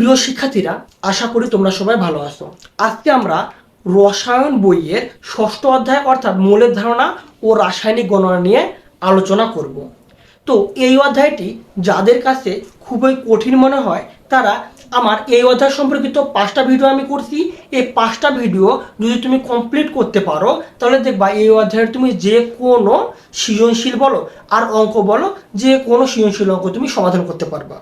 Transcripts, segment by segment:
প্রিয় শিক্ষার্থীরা, আশা করি তোমরা সবাই ভালো আছো। আজকে আমরা রসায়ন বইয়ের ষষ্ঠ অধ্যায় অর্থাৎ মৌলের ধারণা ও রাসায়নিক গণনা নিয়ে আলোচনা করব। তো এই অধ্যায়টি যাদের কাছে খুবই কঠিন মনে হয়, তারা আমার এই অধ্যায় সম্পর্কিত পাঁচটা ভিডিও আমি করছি। এই পাঁচটা ভিডিও যদি তুমি কমপ্লিট করতে পারো, তাহলে দেখবা এই অধ্যায়ের তুমি যে কোনো সৃজনশীল বলো আর অঙ্ক বলো, যে কোনো সৃজনশীল অঙ্ক তুমি সমাধান করতে পারবা।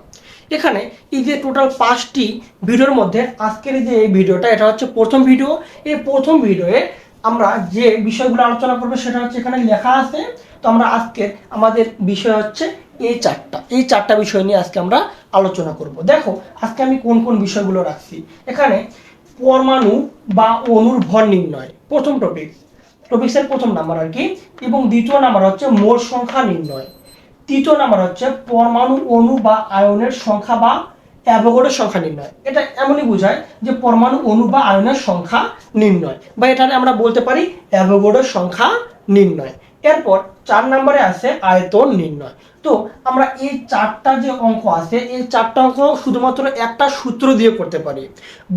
এখানে এই যে টোটাল পাঁচটি ভিডিওর মধ্যে আজকের যে এই ভিডিওটা, এটা হচ্ছে প্রথম ভিডিও। এই প্রথম ভিডিওয়ে আমরা যে বিষয়গুলো আলোচনা করব সেটা হচ্ছে এখানে লেখা আছে। তো আমরা আজকে আমাদের বিষয় হচ্ছে এই চারটা। এই চারটা বিষয় নিয়ে আজকে আমরা আলোচনা করব। দেখো, আজকে আমি কোন কোন বিষয়গুলো রাখছি। এখানে পরমাণু বা অণুর ভর নির্ণয়, প্রথম টপিক টপিক্সের প্রথম নাম্বার আর কি, এবং দ্বিতীয় নাম্বার হচ্ছে মোল সংখ্যা নির্ণয়। তৃতীয় নাম্বার হচ্ছে পরমাণু অণু বা আয়নের সংখ্যা বা অ্যাভোগোডের সংখ্যা নির্ণয়। এটা এমনই বোঝায় যে পরমাণু অণু বা আয়নের সংখ্যা নির্ণয় বা এটা আমরা বলতে পারি অ্যাভোগোডের সংখ্যা নির্ণয়। এরপর চার নম্বরে আছে আয়তন নির্ণয়। তো আমরা এই চারটা যে অঙ্ক আছে, এই চারটা অঙ্ক শুধুমাত্র একটা সূত্র দিয়ে করতে পারি।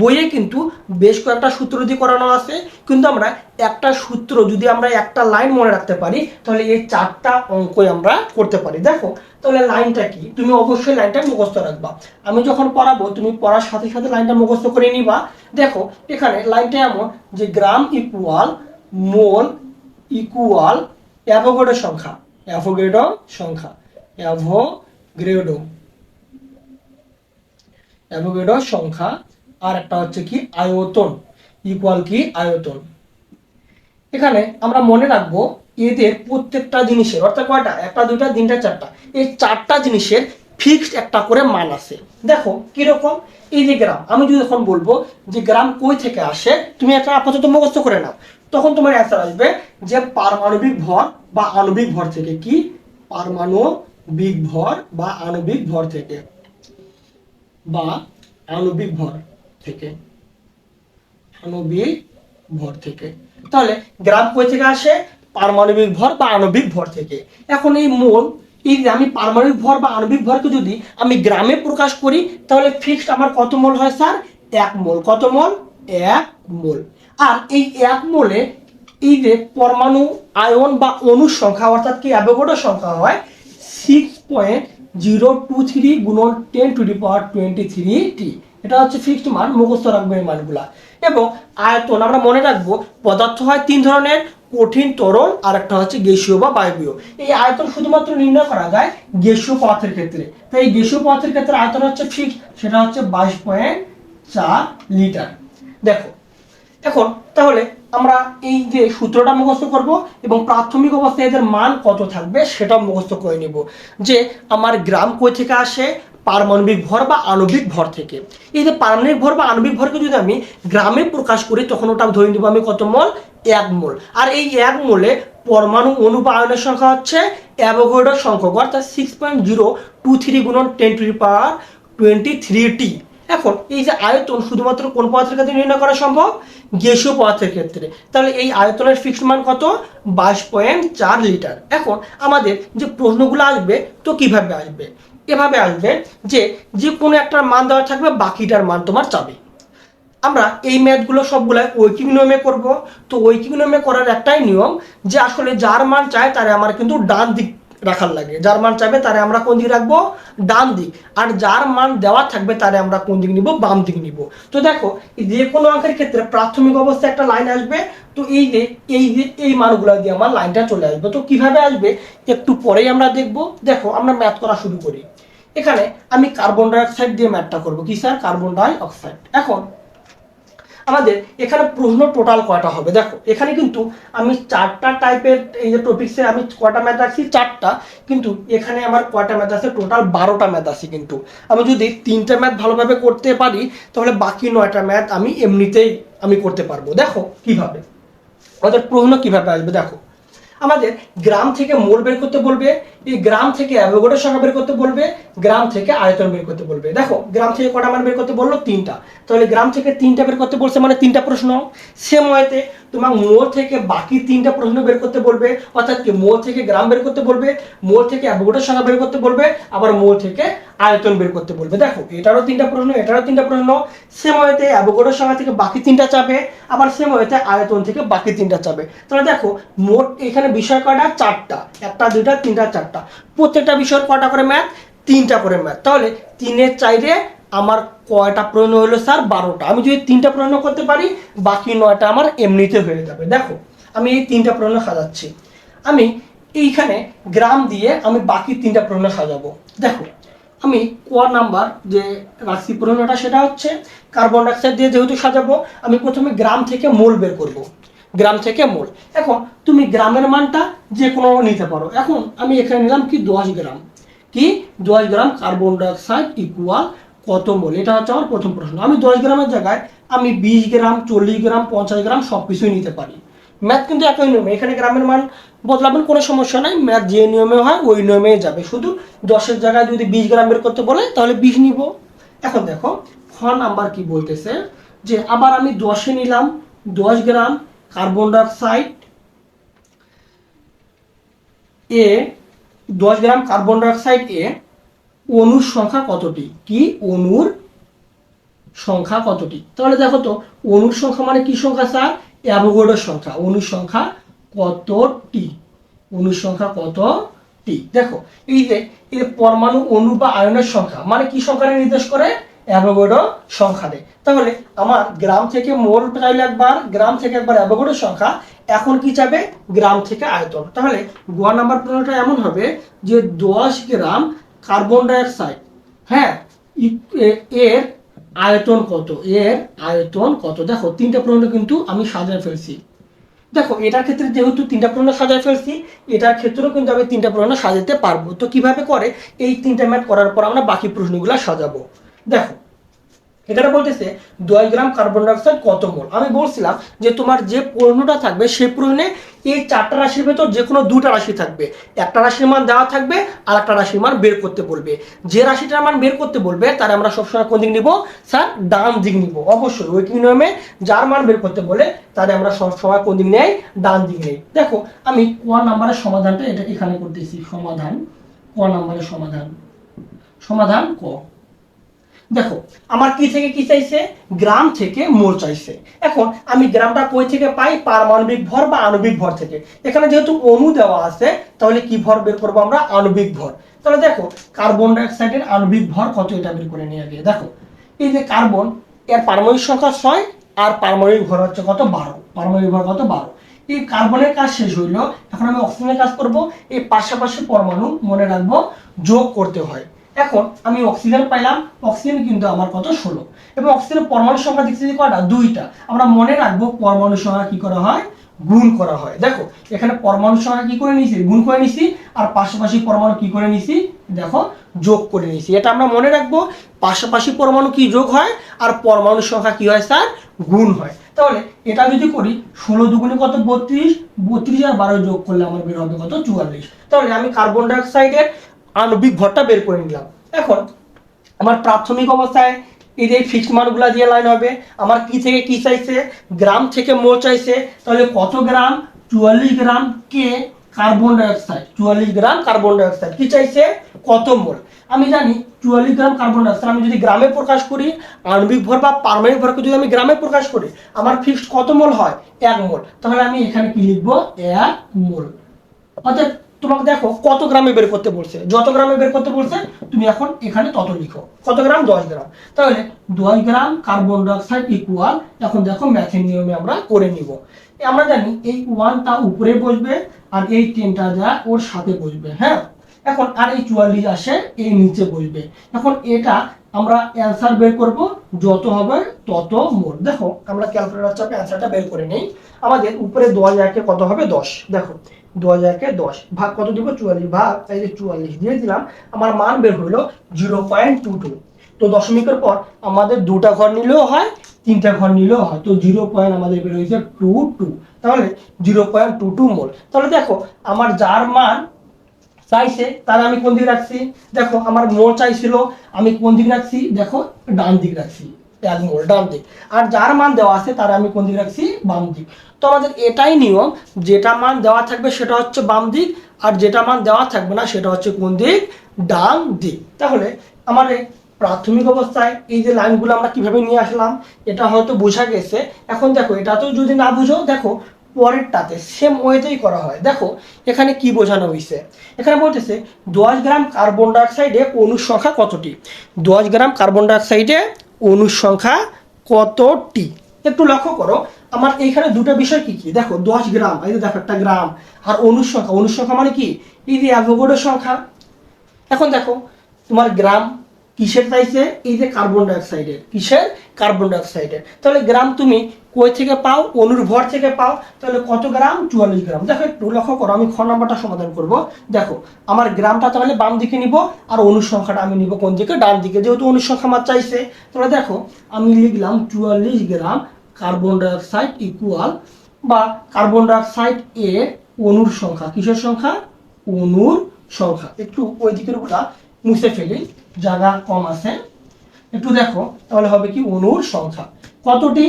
বইয়ে কিন্তু বেশ কয়েকটা সূত্র দিয়ে করানো আছে, কিন্তু আমরা একটা সূত্র যদি আমরা একটা লাইন মনে রাখতে পারি, তাহলে এই চারটা অঙ্কই আমরা করতে পারি। দেখো, তাহলে লাইনটা কি? তুমি অবশ্যই লাইনটা মুখস্থ রাখবা। আমি যখন পড়াবো, তুমি পড়ার সাথে সাথে লাইনটা মুখস্থ করে নিবা। দেখো, এখানে লাইনটা এমন যে gram equal mole equal Avogadro সংখ্যা। অ্যাভোগাড্রো সংখ্যা। অ্যাভোগ্রেডো অ্যাভোগাড্রো সংখ্যা আর একটা হচ্ছে কি আয়তন ইকুয়াল কি আয়তন। এখানে আমরা মনে রাখব এদের প্রত্যেকটা জিনিসের, অর্থাৎ কয়টা? একটা দুটা তিনটা, চারটা। এই চারটা জিনিসের ফিক্সড একটা করে মান আছে। দেখো, কীরকম? এই যে গ্রাম, আমি যদি এখন বলব যে গ্রাম কই থেকে আসে, তুমি একটা আপাতত মুখস্থ করে নাও। তখন তোমার অ্যান্সার আসবে যে পারমাণবিক ভর বা আণবিক ভর থেকে কি? পারমাণবিক ভর বা আণবিক ভর থেকে। বা আণবিক ভর থেকে। আণবিক ভর থেকে। তাহলে গ্রাম কই থেকে আসে? পারমাণবিক ভর বা আণবিক ভর থেকে। এখন এই মোল, এই আমি পারমাণবিক ভর বা আণবিক ভরকে যদি আমি গ্রামে প্রকাশ করি, তাহলে ফিক্সড আমার কত মোল হয় স্যার? এক মোল। কত মোল? এক মোল। আর এই এক মোলে এই যে পরমাণু আয়ন বা অণুর সংখ্যা, অর্থাৎ কি অ্যাভোগাড্রো সংখ্যা হয় six point zero two three গুণন ten to the power twenty three টি এটা হচ্ছে ফিক্সড মান, মুখস্থ রাখব এই মানগুলা। এবং আয়তন, আমরা মনে রাখব পদার্থ হয় তিন ধরনের, কঠিন তরল আর একটা হচ্ছে গ্যাসীয় বা বায়বীয়। এই আয়তন শুধুমাত্র নির্ণয় করা যায় গ্যাসীয় পদার্থের ক্ষেত্রে। তাই এই গ্যাসীয় পদার্থের ক্ষেত্রে আয়তন হচ্ছে ফিক্স সেটা হচ্ছে বাইশ পয়েন্ট চার লিটার। দেখো, এখন তাহলে আমরা এই যে সূত্রটা মুখস্থ করব এবং প্রাথমিক অবস্থায় এদের মান কত থাকবে সেটাও মুখস্থ করে নিব। যে আমার গ্রাম কই থেকে আসে? পারমাণবিক ভর বা আণবিক ভর থেকে। এই যে পারমাণবিক ভর বা আণবিক ভরকে যদি আমি গ্রামে প্রকাশ করি, তখন ওটা ধরে নিব আমি কত মোল? এক মোল। আর এই এক মোলে পরমাণু অণু বা আয়নের সংখ্যা হচ্ছে অ্যাভোগাড্রোর সংখ্যক, অর্থাৎ six point zero two three গুণন ten to power twenty three টি এখন এই যে আয়তন শুধুমাত্র কোন পদার্থের ক্ষেত্রে নির্ণয় করা সম্ভব? গ্যাসীয় পদার্থের ক্ষেত্রে। তাহলে এই আয়তনের ফিক্সড মান কত? বাইশ পয়েন্ট চার লিটার। এখন আমাদের যে প্রশ্নগুলো আসবে, তো কীভাবে আসবে? এভাবে আসবে যে যে কোনো একটা মান দেওয়া থাকবে, বাকিটার মান তোমার চাবে। আমরা এই ম্যাথগুলো সবগুলো ঐকিক নিয়মে করব। তো ঐকিক নিয়মে করার একটাই নিয়ম যে আসলে যার মান চায় তারে আমার কিন্তু ডান দিক রাখার লাগে। যার মান চাইবে তারে আমরা কোন দিক রাখব? ডান দিক। আর যার মান দেওয়া থাকবে তারে আমরা কোন দিক নিব? বাম দিক নিব। তো দেখো যে কোনো অঙ্কের ক্ষেত্রে প্রাথমিক অবস্থায় একটা লাইন আসবে, তো এই যে এই যে, এই মানগুলো দিয়ে আমার লাইনটা চলে আসবে। তো কীভাবে আসবে? একটু পরেই আমরা দেখব। দেখো, আমরা ম্যাথ করা শুরু করি। এখানে আমি কার্বন ডাই অক্সাইড দিয়ে ম্যাথটা করব। কি স্যার? কার্বন ডাই অক্সাইড এখন আমাদের এখানে প্রশ্ন টোটাল কয়টা হবে? দেখো, এখানে কিন্তু আমি চারটা টাইপের এই যে টপিক্সে আমি কয়টা ম্যাথ রাখছি? চারটা। কিন্তু এখানে আমার কয়টা ম্যাথ আছে? টোটাল বারোটা ম্যাথ আছে কিন্তু। আমি যদি তিনটা ম্যাথ ভালোভাবে করতে পারি, তাহলে বাকি নয়টা ম্যাথ আমি এমনিতেই আমি করতে পারব। দেখো, কীভাবে? আমাদের প্রশ্ন কীভাবে আসবে? দেখো আমাদের গ্রাম থেকে মোল বের করতে বলবে, এই গ্রাম থেকে অ্যাভোগোডের সংখ্যা বের করতে বলবে, গ্রাম থেকে আয়তন বের করতে বলবে। দেখো, গ্রাম থেকে কটা মান বের করতে বলল? তিনটা। তাহলে গ্রাম থেকে তিনটা বের করতে বলছে মানে তিনটা প্রশ্ন। সেম ওয়েতে তোমার মোর থেকে বাকি তিনটা প্রশ্ন বের করতে বলবে, অর্থাৎ কি মোল থেকে গ্রাম বের করতে বলবে মোর থেকে অ্যাভোগাড্রোর সংখ্যা বের করতে বলবে, আবার মোল থেকে আয়তন বের করতে বলবে। দেখো, এটারও তিনটা প্রশ্ন, এটারও তিনটা প্রশ্ন। সেম ওয়েতে অ্যাভোগাড্রোর সংখ্যা থেকে বাকি তিনটা চাবে আবার সেম ওয়েতে আয়তন থেকে বাকি তিনটা চাবে তাহলে দেখো, মোট এখানে বিষয় কয়টা? চারটা। একটা, দুইটা, তিনটা, চারটা। প্রত্যেকটা বিষয়ের কটা করে ম্যাথ তিনটা করে ম্যাথ তাহলে তিনের চাইরে আমার কয়টা প্রশ্ন হলো স্যার? বারোটা। আমি যদি তিনটা প্রশ্ন করতে পারি, বাকি নয়টা আমার এমনিতে হয়ে যাবে। দেখো, আমি এই তিনটা প্রশ্ন সাজাচ্ছি। আমি এইখানে গ্রাম দিয়ে আমি বাকি তিনটা প্রশ্ন সাজাবো। দেখো, আমি ক নাম্বার যে রাশি প্রশ্নটা, সেটা হচ্ছে কার্বন ডাইঅক্সাইড দিয়ে যেহেতু সাজাবো, আমি প্রথমে গ্রাম থেকে মোল বের করব। গ্রাম থেকে মোল। এখন তুমি গ্রামের মানটা যে কোনো নিতে পারো। এখন আমি এখানে নিলাম কি দশ গ্রাম। কি? দশ গ্রাম কার্বন ডাইঅক্সাইড ইকুয়াল কত মোল এটা হচ্ছে আমার প্রথম প্রশ্ন। আমি দশ গ্রামের জায়গায় আমি বিশ গ্রাম, চল্লিশ গ্রাম, পঞ্চাশ গ্রাম সব কিছুই নিতে পারি। ম্যাথ কিন্তু একই নিয়মে, এখানে গ্রামের মান বদলাবেন, কোনো সমস্যা নাই। ম্যাথ যে নিয়মে হয়, ওই নিয়মে যাবে। শুধু দশের জায়গায় যদি বিশ গ্রাম বের করতে বলে, তাহলে বিশ নিব। এখন দেখো, খ নাম্বার কি বলতেছে? যে আবার আমি দশে নিলাম, দশ গ্রাম কার্বন ডাইঅক্সাইড এ, দশ গ্রাম কার্বন ডাইঅক্সাইড এ অণুর সংখ্যা কতটি? কি? অণুর সংখ্যা কতটি? তাহলে দেখো তো অণুর সংখ্যা মানে কি সংখ্যা স্যার? অ্যাভোগাড্রোর সংখ্যা। অণুর সংখ্যা কতটি? অণুর সংখ্যা কতটি? দেখো, এই যে যে পরমাণু অণু বা আয়নের সংখ্যা মানে কি সংখ্যাটা নির্দেশ করে? অ্যাভোগাড্রো সংখ্যা দেয় তাহলে আমার গ্রাম থেকে মোল চাইলে একবার, গ্রাম থেকে একবার অ্যাভোগাড্রোর সংখ্যা, এখন কি চাবে গ্রাম থেকে আয়তন। তাহলে গোয়া নাম্বার প্রশ্নটা এমন হবে যে দশ গ্রাম কার্বন ডাইঅক্সাইড হ্যাঁ এর আয়তন কত? এর আয়তন কত? দেখো, তিনটা প্রণ কিন্তু আমি সাজায় ফেলছি। দেখো, এটার ক্ষেত্রে যেহেতু তিনটা প্রণ সাজায় ফেলছি, এটার ক্ষেত্রেও কিন্তু আমি তিনটা প্রণ সাজাতে পারব। তো কীভাবে করে? এই তিনটা ম্যাট করার পর আমরা বাকি প্রশ্নগুলো সাজাবো। দেখো এখানে বলতেছে দশ গ্রাম কার্বন ডাইঅক্সাইড কত মোল? আমি বলছিলাম যে তোমার যে প্রশ্নটা থাকবে, সেই প্রশ্নে এই চারটা রাশির ভেতর যে কোনো দুটা রাশি থাকবে। একটা রাশির মান দেওয়া থাকবে, আর একটা রাশির মান বের করতে বলবে। যে রাশিটার মান বের করতে বলবে, তার আমরা সবসময় কোন দিক নিব? স্যার, ডান দিক নিব। অবশ্যই, ওই নিয়মে যার মান বের করতে বলে, তারে আমরা সবসময় কোন দিক নেই? ডান দিক নেই। দেখো, আমি ক নাম্বারের সমাধানটা এটা এখানে করতেছি। সমাধান, ক নাম্বারের সমাধান। সমাধান ক? দেখো, আমার কি থেকে কি চাইছে? গ্রাম থেকে মোল চাইছে। এখন আমি গ্রামটা কই থেকে পাই? পারমাণবিক ভর বা আণবিক ভর থেকে। এখানে যেহেতু অণু দেওয়া আছে, তাহলে কি ভর বের করব আমরা? আণবিক ভর। তাহলে দেখো, কার্বন ডাইঅক্সাইডের আণবিক ভর কত এটা বের করে নিয়ে গিয়ে দেখো, এই যে কার্বন, এর পারমাণবিক সংখ্যা ছয় আর পারমাণবিক ভর হচ্ছে কত বারো। পারমাণবিক ভর কত বারো। এই কার্বনের কাজ শেষ হইল। এখন আমি অক্সিজেনের কাজ করব। এই পাশাপাশি পরমাণু মনে রাখব যোগ করতে হয়। এখন আমি অক্সিজেন পাইলাম অক্সিজেন কিন্তু আমার কত? ষোলো। এবং অক্সিজেনের পরমাণু সংখ্যা দেখছি যে কয়টা? দুইটা। আমরা মনে রাখব পরমাণু সংখ্যা কি করা হয়? গুণ করা হয়। দেখো, এখানে পরমাণু সংখ্যা কি করে নিছি? গুণ করে নিছি, আর পাশাপাশি পরমাণু কি করে নিছি? দেখো, যোগ করে নিছি। এটা আমরা মনে রাখব, পাশাপাশি পরমাণু কি যোগ হয়, আর পরমাণু সংখ্যা কি হয় স্যার? গুণ হয়। তাহলে এটা যদি করি, ষোলো দুগুণে কত? বত্রিশ। বত্রিশ আর বারো যোগ করলে আমার বের হবে কত? চুয়াল্লিশ। তাহলে আমি কার্বন ডাইঅক্সাইডের আণবিক ভরটা বের করে নিলাম। এখন আমার প্রাথমিক অবস্থায় এই যে ফিক্স মানগুলা দিয়ে লাইন হবে, আমার কি থেকে কি চাইছে, গ্রাম থেকে মো চাইছে, তাহলে কত গ্রাম? চুয়াল্লিশ গ্রাম কে কার্বন ডাইঅক্সাইড চুয়াল্লিশ গ্রাম কার্বন ডাইঅক্সাইড কি চাইছে? কত মোল? আমি জানি চুয়াল্লিশ গ্রাম কার্বন ডাইঅক্সাইড আমি যদি গ্রামে প্রকাশ করি, আণবিক ভর বা পারমাণবিক ভরকে যদি আমি গ্রামে প্রকাশ করি, আমার ফিক্সড কত মোল হয়? এক মোল। তাহলে আমি এখানে কি লিখব? এক মোল। অর্থাৎ তোমাকে দেখো কত গ্রামে বের করতে বলছে। যত গ্রামে বের করতে বলছে, তুমি এখন এখানে তত লিখো। কত গ্রাম? দশ গ্রাম। তাহলে দশ গ্রাম কার্বন ডাইঅক্সাইড ইকুয়াল এখন দেখো ম্যাথের নিয়মে আমরা করে নিব। আমরা জানি এই ওয়ানটা উপরে বসবে আর এই টেনটা যা ওর সাথে বসবে হ্যাঁ? এখন আর এই চুয়াল্লিশ আসে, এই নিচে বসবে। এখন এটা আমরা অ্যান্সার বের করব, যত হবে তত মোট। দেখো, আমরা ক্যালকুলেটর চাপে অ্যান্সারটা বের করে নেই। আমাদের উপরে দশ একে কত হবে? দশ। দেখো দু হাজারকে দশ। ভাগ কত দিব? চুয়াল্লিশ। ভাগ এই যে চুয়াল্লিশ দিয়ে দিলাম, আমার মান বের হলো জিরো পয়েন্ট টু টু। তো দশমিকের পর আমাদের দুটা ঘর নিলেও হয়, তিনটা ঘর নিলেও হয়। তো জিরো পয়েন্ট আমাদের বের হয়েছে টু টু। তাহলে zero point two two mole. তাহলে দেখো, আমার যার মান চাইছে, তার আমি কোন দিকে রাখছি? দেখো, আমার মোল চাইছিল, আমি কোন দিক রাখছি? দেখো, ডান দিক রাখছি। মোল ডান দিক আর যার মান দেওয়া আছে তার আমি কোন দিকে রাখছি? বাম দিক। তো আমাদের এটাই নিয়ম, যেটা মান দেওয়া থাকবে সেটা হচ্ছে বাম দিক, আর যেটা মান দেওয়া থাকবে না সেটা হচ্ছে কোন দিক? ডান দিক। তাহলে আমার প্রাথমিক অবস্থায় এই যে লাইনগুলো আমরা কীভাবে নিয়ে আসলাম, এটা হয়তো বোঝা গেছে। এখন দেখো এটা তো যদি না বুঝো, দেখো, পরেরটাতে সেম ওয়েতেই করা হয়। দেখো, এখানে কি বোঝানো হয়েছে এখানে বলতেছে, দশ গ্রাম কার্বন ডাইঅক্সাইডে অণুর সংখ্যা কতটি? দশ গ্রাম কার্বন ডাইঅক্সাইডে অণুর সংখ্যা কতটি? একটু লক্ষ্য করো, আমার এইখানে দুটো বিষয় কি কি? দেখো, দশ গ্রাম, এই দেখো একটা গ্রাম, আর অণুর সংখ্যা সংখ্যা মানে কি? এই যে অ্যাভোগোডের সংখ্যা। এখন দেখো, তোমার গ্রাম কিসের চাইছে? এই যে কার্বন ডাইঅক্সাইডের কিসের? কার্বন ডাইঅক্সাইডের তাহলে গ্রাম তুমি কই থেকে পাও? অনুর ভর থেকে পাও। তাহলে কত গ্রাম? চুয়াল্লিশ গ্রাম। দেখো একটু লক্ষ্য করো, আমি খ নাম্বারটা সমাধান করব। দেখো, আমার গ্রামটা তাহলে বাম দিকে নিব আর অনুর সংখ্যাটা আমি নিব কোন দিকে? ডান দিকে। যেহেতু অনুর সংখ্যা আমার চাইছে, তাহলে দেখো, আমি লিখলাম চুয়াল্লিশ গ্রাম কার্বন ডাইঅক্সাইড ইকুয়াল বা কার্বন ডাইঅক্সাইড এর অনুর সংখ্যা। কিসের সংখ্যা? অনুর সংখ্যা। একটু ওই দিকেরগুলা মুছে ফেলি, জায়গা কম আছে। একটু দেখো, তাহলে হবে কি অনুর সংখ্যা। কতটি?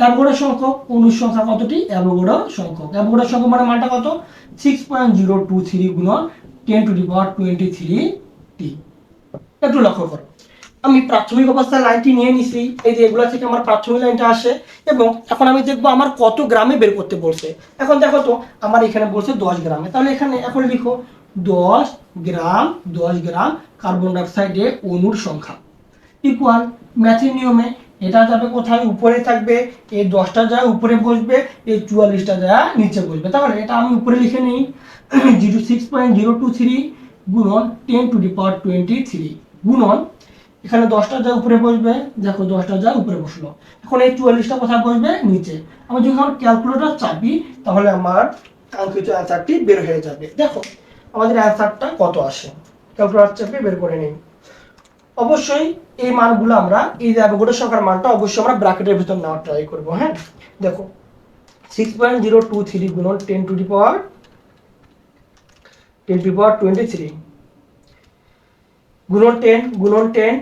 অ্যাভোগাড্রো সংখ্যক, অনুর সংখ্যা কতটি? অ্যাভোগাড্রো সংখ্যক। অ্যাভোগাড্রো সংখ্যক মানে মানটা কত? Six point zero two three গুণন ten to the power twenty three টি একটু লক্ষ্য করো। আমি প্রাথমিক অবস্থায় লাইনটি নিয়ে নিছি। এই যে এগুলো থেকে আমার প্রাথমিক লাইনটা আসে এবং এখন আমি দেখব আমার কত গ্রামে বের করতে বলছে। এখন দেখো তো, আমার এখানে বলছে দশ গ্রামে। তাহলে এখানে এখন লিখো দশ গ্রাম দশ গ্রাম কার্বন ডাইঅক্সাইডে অণুর সংখ্যা। ইকুয়াল ম্যাথের নিয়মে এটা যাবে কোথায়? উপরে থাকবে এই দশটা যায় উপরে বসবে এই চুয়াল্লিশটা যায় নিচে বসবে। তাহলে এটা আমি উপরে লিখে নিই। Zero six point zero two three গুণন ten to the power twenty three. গুণন, এখানে দশটা যা উপরে বসবে, দেখো দশটা যা উপরে বসল। এখন এই চুয়াল্লিশটা কোথায় বসবে? নিচে। আমি যখন ক্যালকুলেটর চাপি, তাহলে আমার কাঙ্ক্ষিত অ্যান্সারটি বের হয়ে যাবে। দেখো। আমাদের অ্যান্সারটা কত আসে? ক্যালকুলেটর চাপে বের করে নিই অবশ্যই এই মানগুলো আমরা, এই অ্যাভোগাড্রো সংখ্যার মানটা অবশ্যই আমরা ব্র্যাকেটের ভিতর নেওয়ার ট্রাই করব হ্যাঁ? দেখো six point zero two three গুণন ten to the power ten to power twenty three গুণন টেন গুণন টেন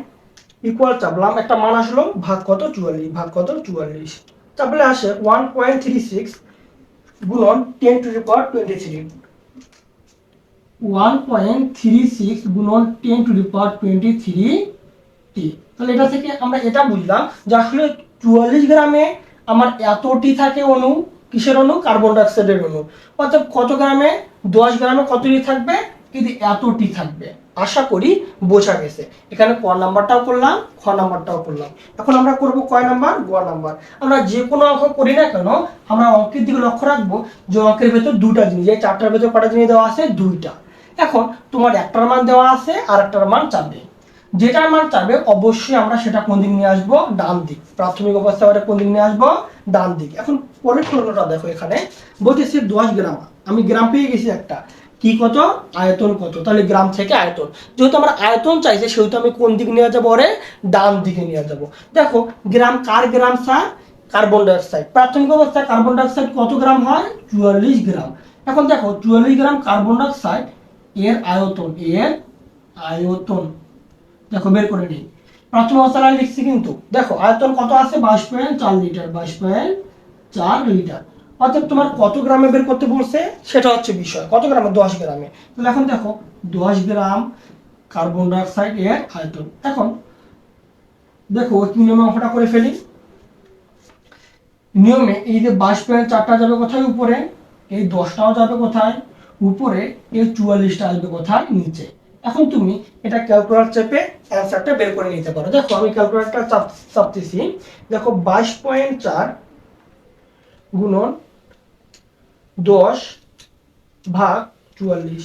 ইকুয়াল চাপলাম, একটা মান আসলো, ভাগ কত? চুয়াল্লিশ, ভাগ কত? চুয়াল্লিশ। চাপলে আসে ওয়ান পয়েন্ট থ্রি সিক্স গুণন ten to the power twenty three one point three six গুণন ten to the power twenty three টি তাহলে এটা থেকে আমরা এটা বুঝলাম যে আসলে চুয়াল্লিশ গ্রামে আমার এতটি থাকে অণু কিসের অণু কার্বন ডাইঅক্সাইডের অণু অর্থাৎ কত গ্রামে? দশ গ্রামে কতটি থাকবে? কিন্তু এতটি থাকবে। আশা করি বোঝা গেছে। এখানে ক নাম্বারটাও করলাম, খ নাম্বারটাও করলাম। এখন আমরা করব কয় নাম্বার? গ নাম্বার। আমরা যে কোনো অঙ্ক করি না কেন, আমরা অঙ্কের দিকে লক্ষ্য রাখব যে অঙ্কের ভেতর দুটা জিনিস, এই চারটার ভেতর কটা জিনিস দেওয়া আছে? দুইটা। এখন তোমার একটার মান দেওয়া আছে আর একটার মান চাবে যেটার মান চাবে অবশ্যই আমরা সেটা কোন দিক নিয়ে আসব? ডান দিক। প্রাথমিক অবস্থায় আমরা কোন দিক নিয়ে আসব? ডান দিক। এখন পরের প্রশ্নটা দেখো এখানে। বলতেছে দশ গ্রাম। আমি গ্রাম পেয়ে গেছি একটা। কি কত? আয়তন কত? তাহলে গ্রাম থেকে আয়তন। যেহেতু আমার আয়তন চাইছে, সেহেতু আমি কোন দিক নিয়ে যাব ওরে? ডান দিকে নিয়ে যাব। দেখো, গ্রাম কার গ্রাম, স্যার? Carbon dioxide. প্রাথমিক অবস্থায় কার্বন ডাইঅক্সাইড কত গ্রাম হয়? চুয়াল্লিশ গ্রাম। এখন দেখো, চুয়াল্লিশ গ্রাম কার্বন ডাইঅক্সাইড এর আয়তন এর আয়তন। দেখো, বের করে নিই। প্রথম অবস্থায় লিখছি কিন্তু, দেখো, আয়তন কত আছে? বাইশ পয়েন্ট চার লিটার, বাইশ পয়েন্ট চার লিটার। অর্থাৎ তোমার কত গ্রামে বের করতে বলছে? সেটা হচ্ছে বিষয়। কত গ্রামে? দশ গ্রামে। তাহলে এখন দেখো, দশ গ্রাম কার্বন ডাইঅক্সাইড এর আয়তন। এখন দেখো, কি নিয়মে অঙ্কটা করে ফেলি? নিয়মে এই যে বাইশ পয়েন্ট চারটা যাবে কোথায়? উপরে। এই দশটাও যাবে কোথায়? উপরে এই চুয়াল্লিশটা আসবে কোথায়? নিচে। এখন তুমি এটা ক্যালকুলেটর চেপে অ্যান্সারটা বের করে নিতে পারো। দেখো, আমি ক্যালকুলেটরটা চাপ চাপতেছি। দেখো, বাইশ পয়েন্ট চার গুণন দশ ভাগ চুয়াল্লিশ।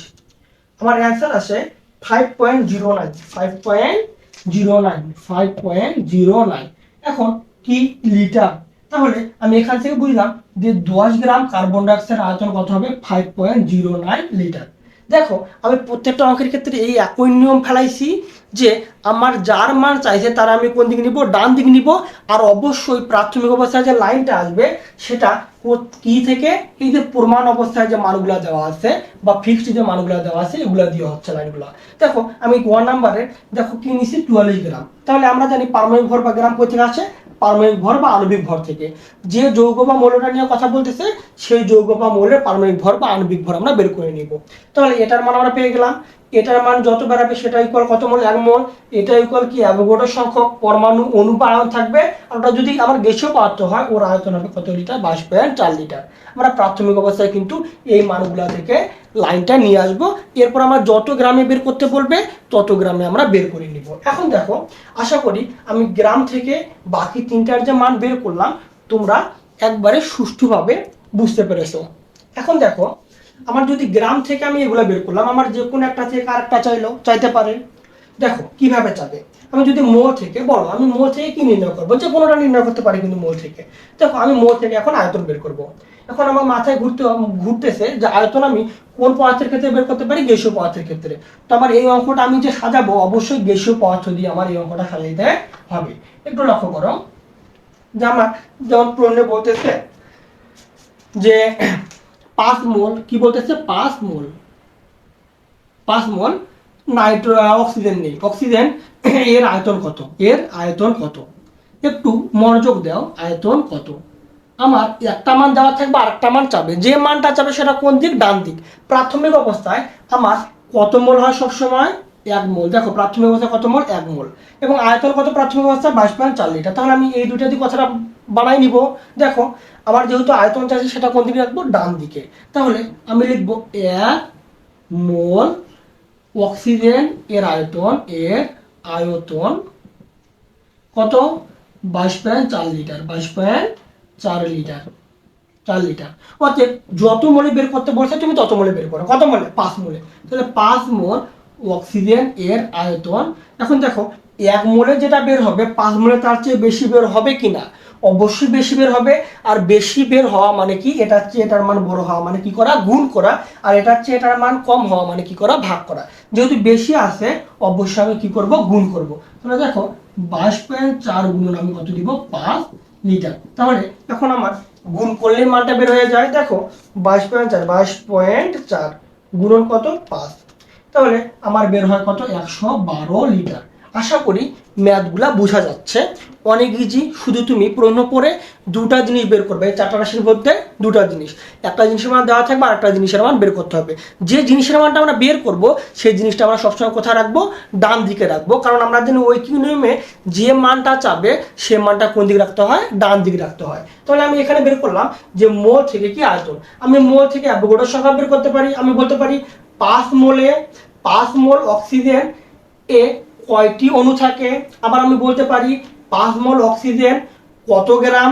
আমার অ্যান্সার আসে five point zero nine five point zero nine five point zero nine এখন কি লিটার? তাহলে আমি এখান থেকে বুঝলাম যে দশ গ্রাম কার্বন ডাইঅক্সাইড আয়তন কত হবে? Five point zero nine litre দেখো, আমি প্রত্যেকটা অঙ্কের ক্ষেত্রে এই একই নিয়ম ফেলাইছি যে আমার যার মান চাইছে তার আমি কোন দিকে নিব? ডান দিক নিব। আর অবশ্যই প্রাথমিক অবস্থায় যে লাইনটা আসবে, সেটা কি থেকে? এই যে প্রমাণ অবস্থায় যে মানগুলা দেওয়া আছে বা ফিক্সড যে মানগুলা দেওয়া আছে, এগুলা দিয়ে হচ্ছে লাইনগুলো। দেখো, আমি ওয়ান নাম্বারে, দেখো কি নিছি চুয়াল্লিশ গ্রাম। তাহলে আমরা জানি পারমাণবিক ভর বা গ্রাম কোথা থেকে আসে? পারমাণবিক ভর বা আণবিক ভর থেকে। যে যৌগ বা মৌলটা নিয়ে কথা বলতেছে, সেই যৌগ বা মৌলের পারমাণবিক ভর বা আণবিক ভর আমরা বের করে নিব। তাহলে এটার মান আমরা পেয়ে গেলাম। এটার মান যত বাড়াবে সেটা ইকুয়াল কত মোল? এক মোল। এটা ইকুয়াল কি? অ্যাভোগাড্রো সংখ্যক পরমাণু অনু বা আয়ন থাকবে। আর ওটা যদি আমার গ্যাসীয় পদার্থ হয়, ওর আয়তন হবে কত লিটার? বাইশ পয়েন্ট চার লিটার। আমরা প্রাথমিক অবস্থায় কিন্তু এই মানগুলা থেকে লাইনটা নিয়ে আসব। এরপর আমার যত গ্রামে বের করতে বলবে, তত গ্রামে আমরা বের করে নিব। এখন দেখো, আশা করি আমি গ্রাম থেকে বাকি তিনটার যে মান বের করলাম, তোমরা একবারে সুষ্ঠুভাবে বুঝতে পেরেছ। এখন দেখো আমার যদি গ্রাম থেকে আমি এগুলো বের করলাম, আমার যে কোনো একটা থেকে আরেকটা চাইলো, চাইতে পারে। দেখো, কীভাবে চাবে? আমি যদি মোল থেকে, বলো, আমি মোল থেকে কি নির্ণয় করব? যে কোনোটা নির্ণয় করতে পারি কিন্তু মোল থেকে। দেখো, আমি মো থেকে এখন আয়তন বের করব। এখন আমার মাথায় ঘুরতে, ঘুরতেছে যে আয়তন আমি কোন পদার্থের ক্ষেত্রে বের করতে পারি? গ্যাসীয় পদার্থের ক্ষেত্রে। তো আমার এই অঙ্কটা আমি যে সাজাবো, অবশ্যই গ্যাসীয় পদার্থ দিয়ে আমার এই অঙ্কটা সাজাইতে হবে। একটু লক্ষ্য করো। যে আমার যেমন প্রশ্নে বলতেছে যে পাঁচ মোল, কি বলতেছে? পাঁচ মোল। পাঁচ মোল, নাইট্রো অক্সিজেন নেই। অক্সিজেন, এর আয়তন কত? এর আয়তন কত? একটু মনোযোগ দাও, আয়তন কত? আমার একটা মান দেওয়া থাকবে আর একটা মান চাবে। যে মানটা চাবে সেটা কোন দিক? ডান দিক। প্রাথমিক অবস্থায় আমার কত মোল হয় সবসময়? এক মোল। দেখো, প্রাথমিক অবস্থায় কত মোল? এক মোল। এবং আয়তন কত? প্রাথমিক অবস্থায় বাইশ পয়েন্ট চার লিটার। তাহলে আমি এই দুইটা দিয়ে কথাটা বানাই নিব। দেখো আমার যেহেতু আয়তন চাইছে সেটা কোন দিকে রাখব? ডান দিকে। তাহলে আমি লিখব এক মোল অক্সিজেন এর আয়তন এর আয়তন কত? বাইশ পয়েন্ট চার লিটার। বাইশ পয়েন্ট চার লিটার। চার লিটার। অতএব যত মোলে বের করতে বলছে তুমি তত মোলে বের করো। কত মোলে? পাঁচ মোলে। তাহলে পাঁচ মোল অক্সিজেন এর আয়তন। এখন দেখো, এক মোলে যেটা বের হবে, পাঁচ মোলে তার চেয়ে বেশি বের হবে কি না অবশ্যই বেশি বের হবে। আর বেশি বের হওয়া মানে কি? এটার চেয়ে এটার মান বড় হওয়া মানে কি করা? গুণ করা। আর এটার চেয়ে এটার মান কম হওয়া মানে কি করা? ভাগ করা। যেহেতু বেশি আছে, অবশ্যই আমি কি করব? গুণ করব। তাহলে দেখো, বাইশ পয়েন্ট চার গুণন আমি কত দিব? পাঁচ লিটার। তাহলে এখন আমার গুণ করলে মানটা বের হয়ে যায়। দেখো, বাইশ পয়েন্ট চার, বাইশ পয়েন্ট চার গুণন কত? পাঁচ। তাহলে আমার বের হয় কত? একশো বারো লিটার। আশা করি ম্যাথগুলা বোঝা যাচ্ছে। অনেক ইজি শুধু তুমি প্রশ্ন পড়ে দুটা জিনিস বের করবে চারটা রাশির মধ্যে দুটা জিনিস। একটা জিনিসের মান দেওয়া থাকবে আর একটা জিনিসের মান বের করতে হবে। যে জিনিসের মানটা আমরা বের করব, সেই জিনিসটা আমরা সবসময় কোথায় রাখব? ডান দিকে রাখব। কারণ আমরা জানি ঐকিক নিয়মে যে মানটা চাবে, সে মানটা কোন দিকে রাখতে হয়? ডান দিকে রাখতে হয়। তাহলে আমি এখানে বের করলাম যে মোল থেকে কি আয়তন? আমি মোল থেকে অ্যাভোগাড্রোর সংখ্যা বের করতে পারি, আমি বলতে পারি পাঁচ মোলে, পাঁচ মোল অক্সিজেন এ কয়টি অণু থাকে? আবার আমি বলতে পারি পাঁচ মোল অক্সিজেন কত গ্রাম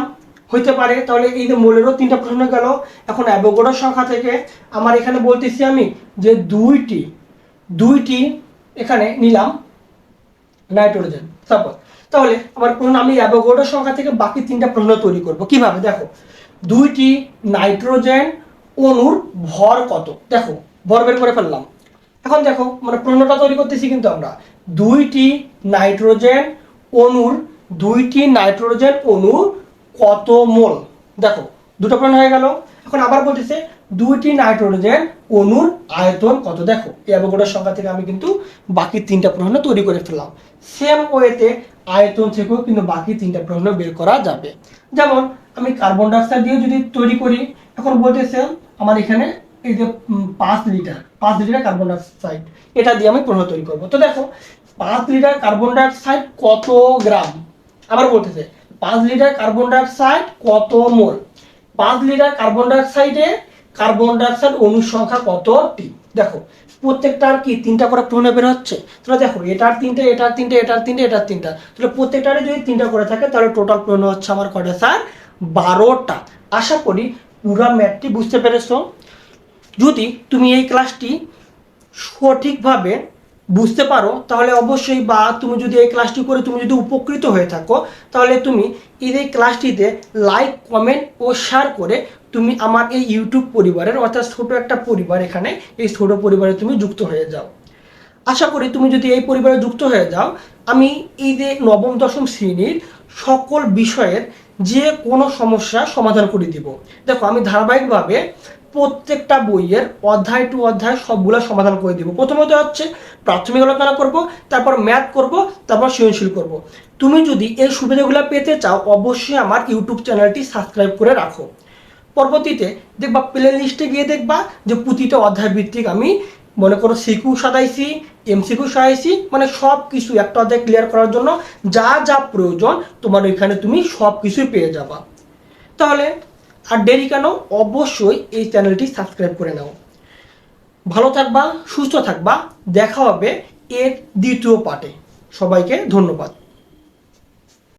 হইতে পারে? তাহলে এই যে মোলেরও তিনটা প্রশ্ন গেল। এখন অ্যাভোগাড্রোর সংখ্যা থেকে আমার এখানে বলতেছি আমি যে দুইটি দুইটি এখানে নিলাম নাইট্রোজেন। সাপোজ তাহলে আমার প্রশ্ন, আমি অ্যাভোগাড্রোর সংখ্যা থেকে বাকি তিনটা প্রশ্ন তৈরি করব। কীভাবে? দেখো, দুইটি নাইট্রোজেন অণুর ভর কত? দেখো, ভর বের করে ফেললাম। এখন দেখো মানে প্রশ্নটা তৈরি করতেছি কিন্তু আমরা। দুইটি নাইট্রোজেন অণুর, দুইটি নাইট্রোজেন অণুর কত মোল? দেখো, দুটো প্রশ্ন হয়ে গেল। এখন আবার বলতেছে, দুইটি নাইট্রোজেন অণুর আয়তন কত? দেখো, এই অ্যাভোগাড্রোর সংখ্যা থেকে আমি কিন্তু বাকি তিনটা প্রশ্ন তৈরি করে ফেললাম। সেম ওয়েতে আয়তন থেকেও কিন্তু বাকি তিনটা প্রশ্ন বের করা যাবে। যেমন, আমি কার্বন ডাইঅক্সাইড দিয়ে যদি তৈরি করি, এখন বলতেছে, আমার এখানে এই যে পাঁচ লিটার পাঁচ লিটার কার্বন ডাইঅক্সাইড এটা দিয়ে আমি প্রশ্ন তৈরি করব। তো দেখো, পাঁচ লিটার কার্বন ডাইঅক্সাইড কত গ্রাম? আবার বলতেছে, পাঁচ লিটার কার্বন ডাইঅক্সাইড কত মোল? পাঁচ লিটার কার্বন ডাইঅক্সাইডে কার্বন ডাইঅক্সাইড অণুর সংখ্যা কতটি? দেখো প্রত্যেকটার কি তিনটা করে প্রশ্ন বের হচ্ছে? তাহলে দেখো, এটার তিনটে এটার তিনটে এটার তিনটে, এটার তিনটা। তাহলে প্রত্যেকটারে যদি তিনটা করে থাকে, তাহলে টোটাল প্রশ্ন হচ্ছে আমার কটা, স্যার? বারোটা। আশা করি পুরা ম্যাথটি বুঝতে পেরেছ। যদি তুমি এই ক্লাসটি সঠিকভাবে বুঝতে পারো, তাহলে অবশ্যই বা তুমি যদি এই ক্লাসটি করে তুমি যদি উপকৃত হয়ে থাকো, তাহলে তুমি এই ক্লাসটিতে লাইক কমেন্ট ও শেয়ার করে তুমি আমার এই ইউটিউব পরিবারের অর্থাৎ ছোট একটা পরিবার এখানে, এই ছোট পরিবারে তুমি যুক্ত হয়ে যাও। আশা করি তুমি যদি এই পরিবারে যুক্ত হয়ে যাও, আমি এই যে নবম, দশম শ্রেণির সকল বিষয়ের যে কোনো সমস্যা সমাধান করে দিব। দেখো, আমি ধারাবাহিকভাবে প্রত্যেকটা বইয়ের অধ্যায় টু অধ্যায় সবগুলো সমাধান করে দিব। প্রথমত হচ্ছে প্রাথমিক আলোচনা করব, তারপর ম্যাথ করব, তারপর সৃজনশীল করব। তুমি যদি এই সুবিধাগুলো পেতে চাও, অবশ্যই আমার ইউটিউব চ্যানেলটি সাবস্ক্রাইব করে রাখো। পরবর্তীতে দেখবা প্লে লিস্টে গিয়ে দেখবা যে প্রতিটা অধ্যায় ভিত্তিক আমি মনে করো সিকিউ সাজাইছি এমসিকিউ সাজাইছি মানে সব কিছু একটা অধ্যায় ক্লিয়ার করার জন্য যা যা প্রয়োজন তোমার ওইখানে তুমি সব কিছুই পেয়ে যাবা। তাহলে আর দেরি কেন? অবশ্যই এই চ্যানেলটি সাবস্ক্রাইব করে নাও। ভালো থাকবা, সুস্থ থাকবা। দেখা হবে এর দ্বিতীয় পার্টে সবাইকে ধন্যবাদ।